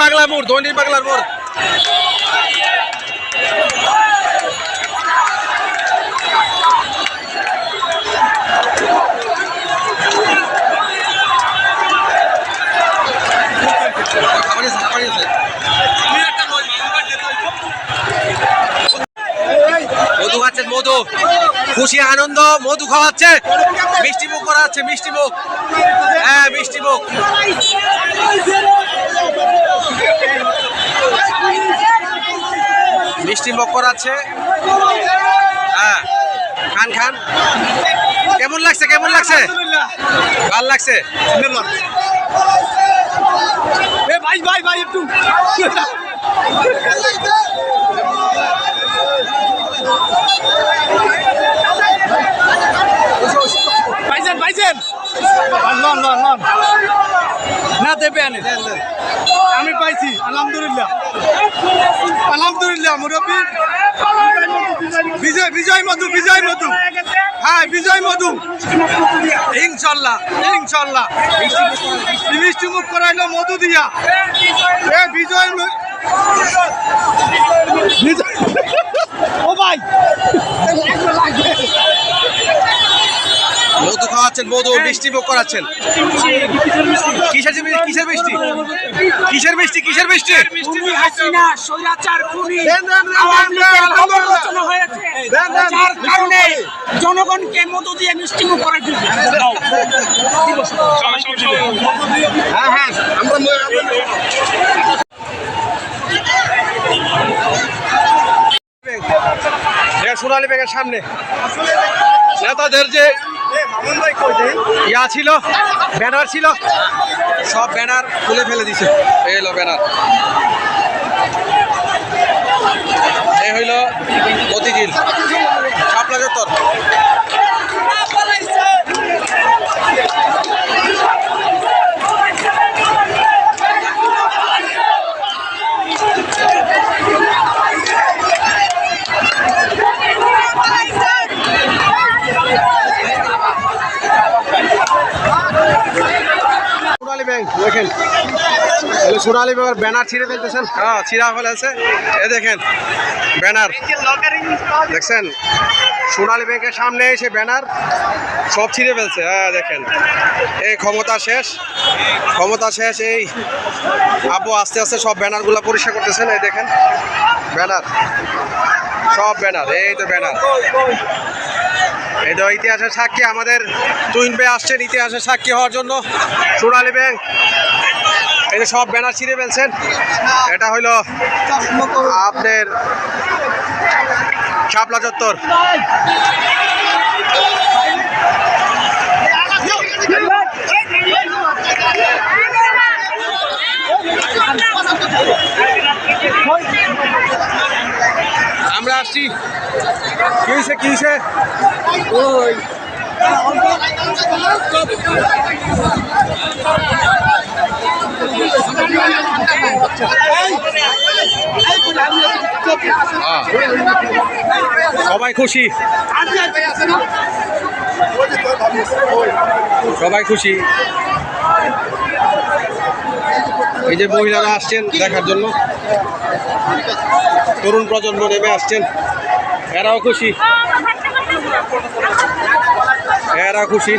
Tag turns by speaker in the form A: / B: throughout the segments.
A: বাংলা মোড় দৈনিক বাংলার মোড়। মধু খাচ্ছেন মধু। খুশি, আনন্দ, মধু খাওয়াচ্ছে। মিষ্টি মুখ করাচ্ছে মিষ্টি মুখ। হ্যাঁ মিষ্টি মুখ। মিষ্টি মুখ আছে। হ্যাঁ। খান খান। কেমন লাগছে কেমন লাগছে? ভালো লাগছে?
B: ভাই ভাই ভাই একটু। লন লন না, দেবে আমি পাইছি, আলহামদুলিল্লাহ। আলহামদুলিল্লাহ, মুরব্বী। বিজয় বিজয় মধু বিজয় মধু। হ্যাঁ বিজয় মধু। ইনশাল্লাহ ইনশাল্লাহ। মিষ্টি মুখ করাইলো মধু দিয়া এ বিজয় ম- বিজয়- ও ভাই
A: মধু মিষ্টি মুখ করাচ্ছেন কিসের কিসের মিষ্টি কিসের মিষ্টি কিসের মিষ্টি
C: হাসিনা স্বৈরাচার খুনি হয়েছে যার কারণে জনগণকে মতো দিয়ে করে
B: হ্যাঁ হ্যাঁ আমরা
A: সোনালী ব্যাগের সামনে নেতাদের যে ইয়া ছিল, ব্যানার ছিল। সব ব্যানার খুলে ফেলে দিছে। এই হলো ব্যানার। এই হইল প্রতিদিন শাপলা চত্বর। সোনালী দেখেন সোনালী ব্যাংকের ব্যানার ছিঁড়ে ফেলতেছেন। হ্যাঁ ছিঁড়া ফেলেছে এ দেখেন, ব্যানার। দেখছেন? সোনালী ব্যাংকের সামনে এসে ব্যানার, সব ছিঁড়ে ফেলছে। হ্যাঁ দেখেন। এই ক্ষমতা শেষ। ক্ষমতা শেষ, এই আবু আস্তে আস্তে সব ব্যানারগুলো পরিষ্কার করতেছেন। এই দেখেন, ব্যানার। সব ব্যানার, এই তো ব্যানার। এই ইতিহাসের সাক্ষী, আমাদের তুইন ভাই আসছেন ইতিহাসের সাক্ষী হওয়ার জন্য। সোনালী ব্যাংক এই সব ব্যানার ছিঁড়ে ফেলছেন। এটা হইল আপনার শাপলা চত্বর। আমরা আসছি। কি হয়েছে কি হয়েছে? ওই। হ্যাঁ। সবাই খুশি? সবাই খুশি? এই যে মহিলারা আসছেন দেখার জন্য। তরুণ প্রজন্ম নেমে আসছেন। এরাও খুশি। এরা খুশি।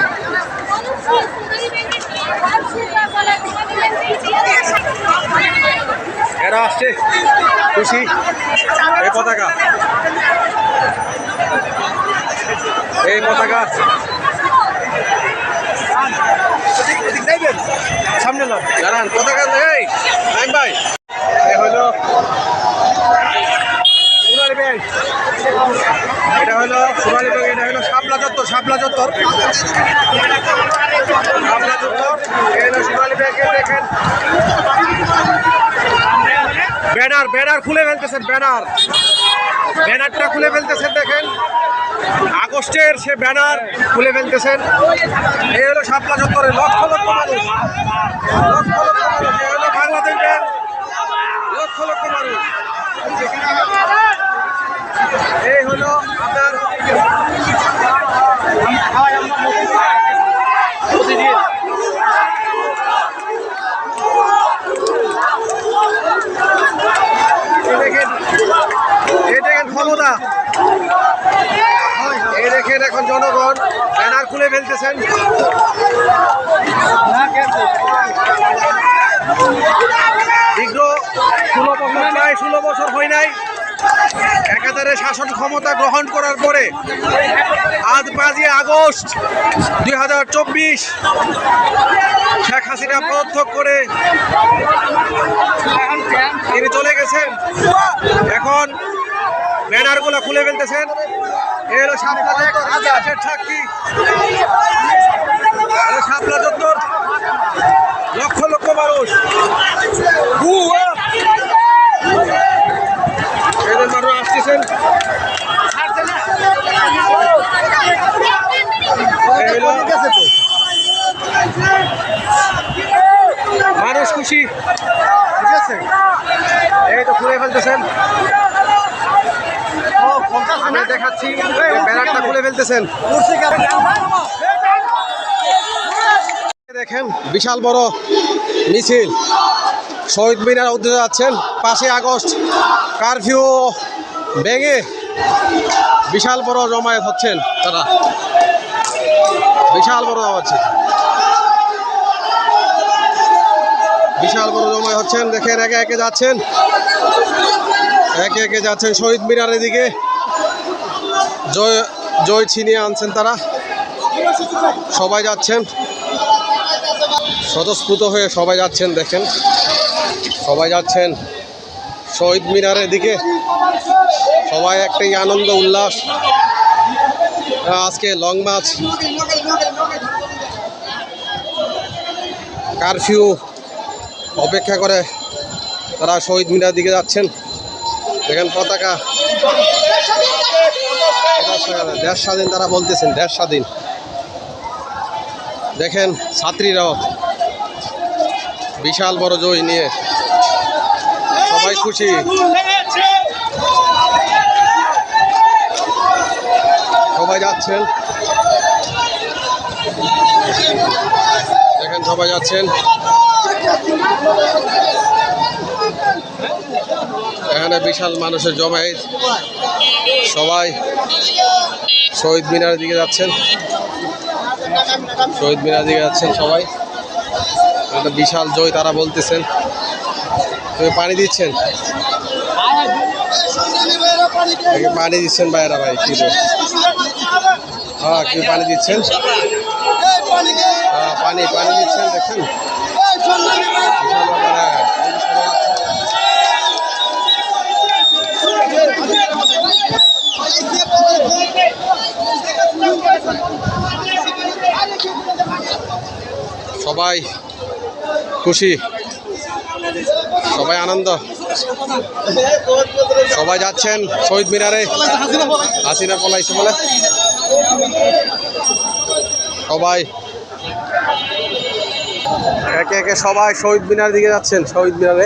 A: এরা আসছে। খুশি। এই পতাকা। এই পতাকা। সামনে না দাঁড়ান পতাকা এই। ভাই এ হলো সোনালী ব্যাংক এটা হলো সোনালী ব্যাংক এটা হলো শাপলা চত্বর দেখেন ব্যানার ব্যানার খুলে ফেলতেছেন, ব্যানার। ব্যানারটা খুলে ফেলতেছেন, দেখেন। আগস্টের সে ব্যানার খুলে ফেলতেছেন। এই হলো শাপলা চত্বরে লক্ষ লক্ষ মানুষ। লক্ষ লক্ষ লক্ষ লক্ষ মানুষ। এই হলো আপনার দেখেন এখন জনগণ, ব্যানার খুলে ফেলতেছেন। দীর্ঘ ষোলো বছর ষোলো বছর হয় নাই। একাধারে শাসন ক্ষমতা গ্রহণ করার পরে, আজ পাঁচই আগস্ট দুই হাজার চব্বিশ, শেখ হাসিনা পদত্যাগ করে তিনি চলে গেছেন। এখন ব্যানারগুলো খুলে ফেলতেছেন। এ হলো শাপলা চত্বর ইতিহাসের সাক্ষী এ চত্বর। লক্ষ লক্ষ মানুষ। আসতেছেন। মানুষ খুশি। ঠিক আছে এই তো খুলে ফেলতেছেন। আমি দেখাচ্ছি ফেলতেছেন। দেখেন, বিশাল বড় মিছিল। শহীদ মিনার উদ্দেশ্যে যাচ্ছেন। পাঁচই আগস্ট, কারফিউ ভেঙে বিশাল বড় জমায়েত হচ্ছেন তারা। বিশাল বড় হচ্ছে বিশাল বড় জমায়েত হচ্ছেন। দেখেন, একে একে যাচ্ছেন। একে একে যাচ্ছেন শহীদ মিনারের দিকে। জয় জয় ছিনিয়ে আনছেন তারা। সবাই যাচ্ছেন। স্বতঃস্ফূর্ত হয়ে সবাই যাচ্ছেন, দেখেন। সবাই যাচ্ছেন। শহীদ মিনারের দিকে। সবাই একটাই আনন্দ, উল্লাস। আজকে লং মার্চ কারফিউ অপেক্ষা করে তারা শহীদ মিনার দিকে যাচ্ছেন। দেখেন পতাকা। দেশ স্বাধীন তারা বলতেছেন দেশ স্বাধীন। দেখেন ছাত্রীরাও বিশাল বড় জয় নিয়ে সবাই খুশি। সবাই যাচ্ছেন। দেখেন সবাই যাচ্ছেন। এখানে বিশাল মানুষের জমায়েত। সবাই শহীদ মিনারের দিকে যাচ্ছেন। শহীদ মিনার দিকে যাচ্ছেন সবাই। একটা বিশাল জয় তারা বলতেছেন। তুমি পানি দিচ্ছেন? পানি দিচ্ছেন ভাইয়েরা ভাই, কি? হ্যাঁ কি পানি দিচ্ছেন? হ্যাঁ পানি পানি দিচ্ছেন দেখছেন বিশাল ব্যাপার, হ্যাঁ। এই সবাই আছে। সবাই খুশি, সবাই আনন্দ। সবাই যাচ্ছেন শহীদ মিনারে। হাসিনা পলাইছে বলে। সবাই। একে একে সবাই শহীদ মিনার দিকে যাচ্ছেন, শহীদ মিনারে।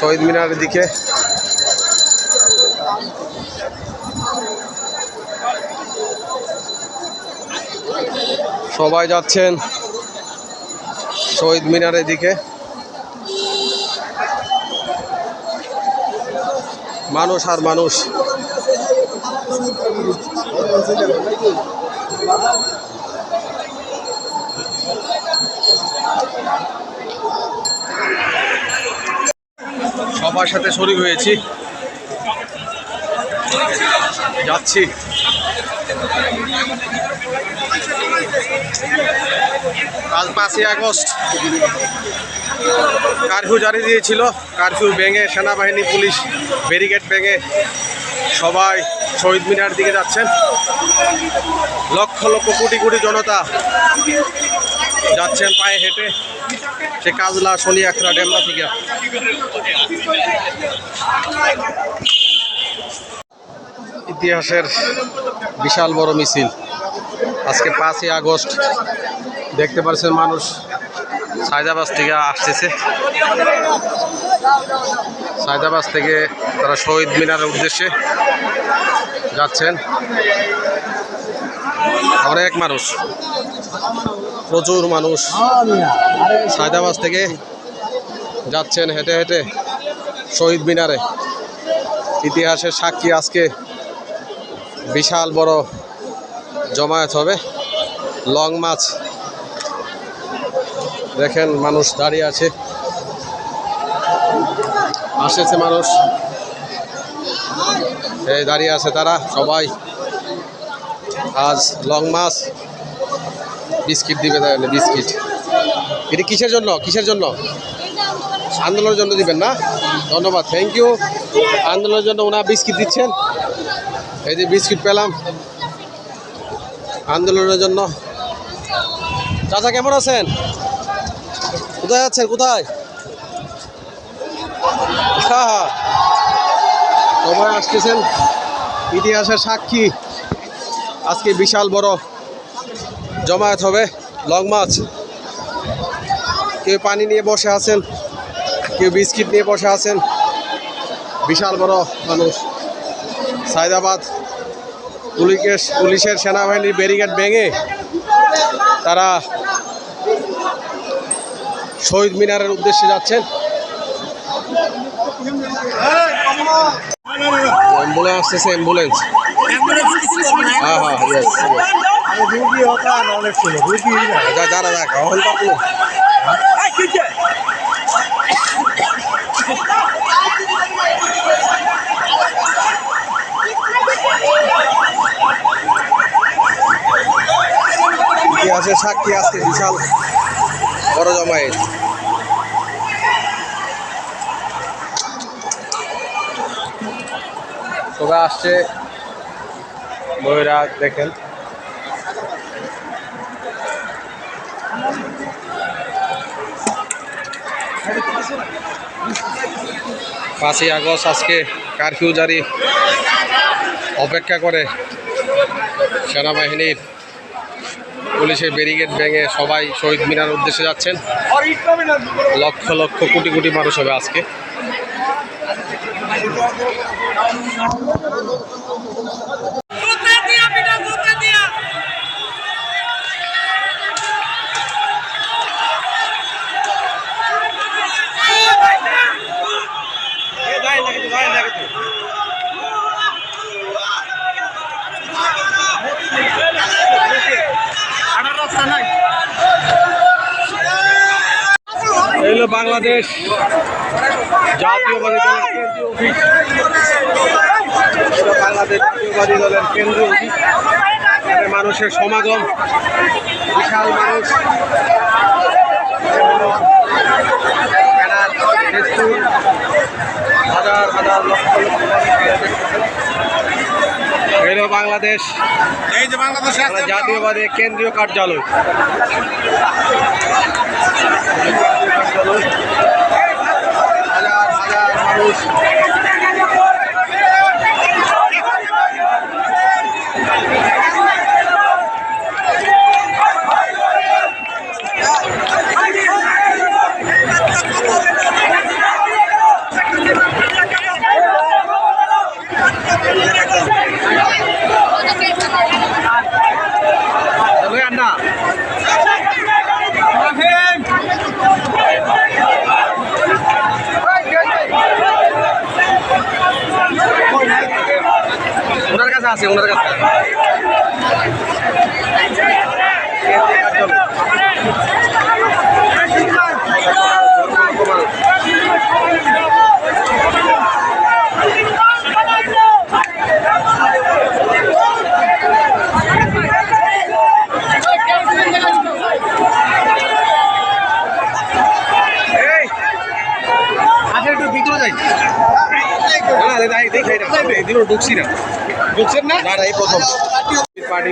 A: শহীদ মিনারের দিকে। সবাই যাচ্ছেন শহীদ মিনারের দিকে। মানুষ আর মানুষ। সবার সাথে শরীর হয়েছি। যাচ্ছি। কাল পাঁচই আগস্ট। কারফিউ জারি দিয়েছিল। কারফিউ ভেঙে সেনাবাহিনী, পুলিশ, ব্যারিকেড ভেঙে সবাই শহীদ মিনার দিকে যাচ্ছেন। লক্ষ লক্ষ কোটি কোটি জনতা যাচ্ছেন পায়ে হেঁটে। সে কাজলা শনি আখড়া ডেমরা থেকে। ইতিহাসের বিশাল বড় মিছিল। আজকে পাঁচই আগস্ট। দেখতে পাচ্ছেন মানুষ সায়দাবাস থেকে আসতেছে। সায়দাবাস থেকে তারা শহীদ মিনারের উদ্দেশ্যে যাচ্ছেন। অনেক মানুষ। প্রচুর মানুষ সায়দাবাস থেকে যাচ্ছেন হেঁটে হেঁটে শহীদ মিনারে। ইতিহাসের সাক্ষী আজকে বিশাল বড় জমায়েত হবে। Long march. দেখেন মানুষ দাঁড়িয়ে আছে। আসেছে মানুষ। এই দাঁড়িয়ে আছে তারা সবাই। আজ লং মাছ। বিস্কিট দিবে তাহলে, বিস্কিট। এটা কিসের জন্য? কিসের জন্য? আন্দোলনের জন্য দিবেন না? ধন্যবাদ থ্যাংক ইউ আন্দোলনের জন্য ওনার বিস্কিট দিচ্ছেন। এই যে বিস্কিট পেলাম। আন্দোলনের জন্য। চাচা, কেমন আছেন? কোথায় আছেন? কোথায়? সবাই আসতেছেন। ইতিহাসের সাক্ষী। আজকে বিশাল বড় জমায়েত হবে, লং মাছ। কেউ পানি নিয়ে বসে আছেন, কেউ বিস্কিট নিয়ে বসে আছেন। বিশাল বড় মানুষ। সায়দাবাদ পুলিশের পুলিশের সেনাবাহিনীর ব্যারিকেড ভেঙে তারা শহীদ মিনারের উদ্দেশ্যে যাচ্ছেন। অ্যাম্বুলেন্স আসতেছে, অ্যাম্বুলেন্স। হ্যাঁ হ্যাঁ ইয়েস যা দেখ ইতিহাসের সাক্ষী আজকে বিশাল বড় জমায়েত সবাই আসছে। ময়ূরা দেখেন। পাঁচই আগস্ট আজকে কারফিউ জারি। অপেক্ষা করে সেনাবাহিনীর পুলিশের ব্যারিকেড ভেঙে সবাই শহীদ মিনার উদ্দেশ্যে যাচ্ছেন। লক্ষ লক্ষ কোটি কোটি মানুষ হবে আজকে। এই বাংলাদেশ জাতীয়বাদী দলের বাংলাদেশ জাতীয়বাদী দলের কেন্দ্রীয় অফিস মানুষের সমাগম বিশাল মানুষ। হাজার হাজার লক্ষ বাংলাদেশ।
B: এই যে বাংলাদেশে
A: জাতীয়বাদী কেন্দ্রীয় কার্যালয়। হাজার হাজার মানুষ আন্না ওনার কাছে আছে ওনার কাছে এই আচ্ছা একটু ভিতরে যাই না না দেখাই দেখাই না এদিনও ঢুকছি না? ঢুকছেন না না এই প্রথম। পার্টি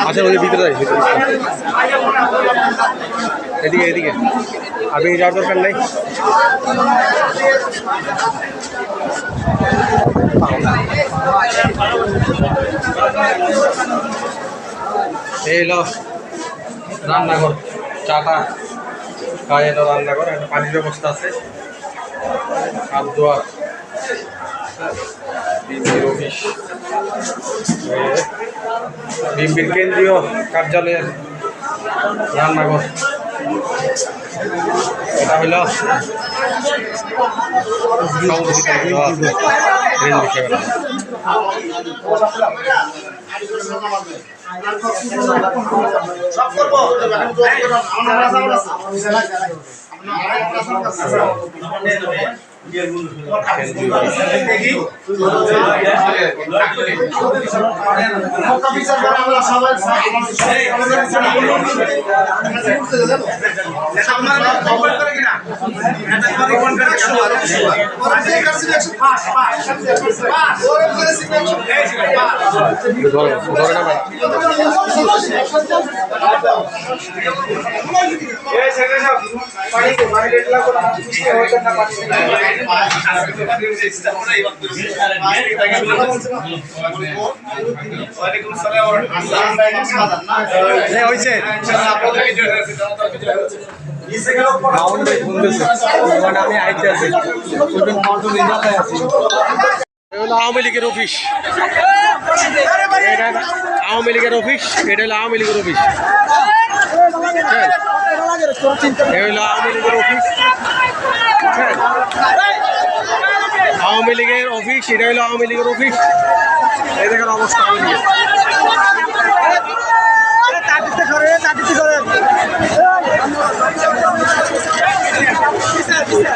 A: আচ্ছা ওই ভিতরে যাই এদিকে এদিকে। আপনি যাওয়ার দরকার নেই? এই হলো রান্নাঘর চাটা। এলো রান্নাঘর একটা পানির ব্যবস্থা আছে। হাত ধোয়া বিএনপির কেন্দ্রীয় কার্যালয়ের রান্নাঘর। এটা সভাপতি রেঞ্জ ক্যামেরা ধরে ধরে না ম্যাডাম আওয়ামী লীগের অফিস। আওয়ামী লীগের অফিস, এটা হলো আওয়ামী লীগের অফিস? হলো আওয়ামী লীগের অফিস। বুঝছেন? আওয়ামী লীগের অফিস এটা হলো আওয়ামী লীগের অফিস। এই দেখেন অবস্থা আওয়ামী লীগের।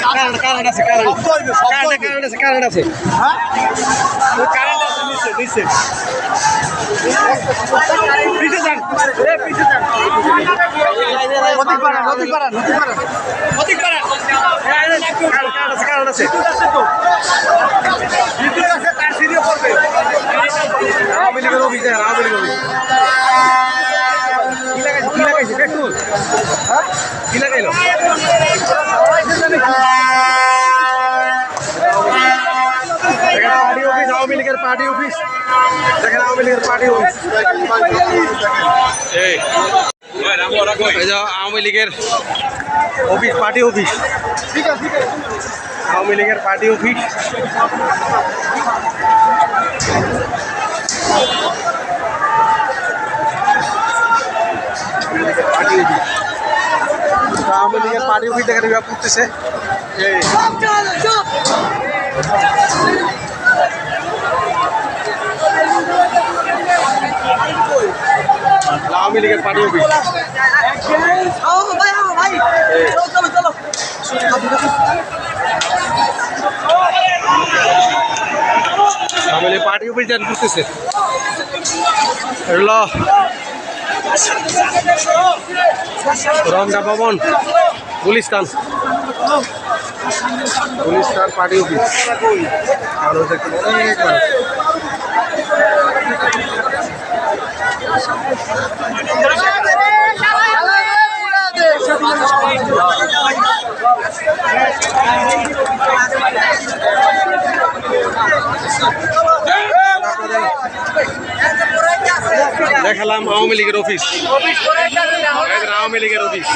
A: কারেন্ট আছে কারেন্ট আছে কারেন্ট আছে। কারেন্ট আছে নিচে নিচে পিছে যান। পিছে যান। নদী পাড়া নদী পাড়া নদী পাড়া নদী পাড়া আওয়ামী লীগের অফিস দেখেন আওয়ামী লীগের অফিস কি লাগাইছে পেট্রোল হ্যাঁ কি লাগাইলো পার্টি অফিস আওয়ামী লীগের পার্টি অফিস দেখেন অফিস পার্টি অফিস। আওয়ামী লীগের party office. Party office Awami লীগের পার্টি অফিস দেখেন এবার করতেছে আওয়ামী লীগের পার্টি অফিস। লীগের পার্টি অফিস দেন করতেছে। রমজা ভবন গুলিস্তান। Gulistan party office. আর দেখতে অনেক মানুষ। দেখালাম আওয়ামী লীগের অফিস। আওয়ামী লীগের অফিস।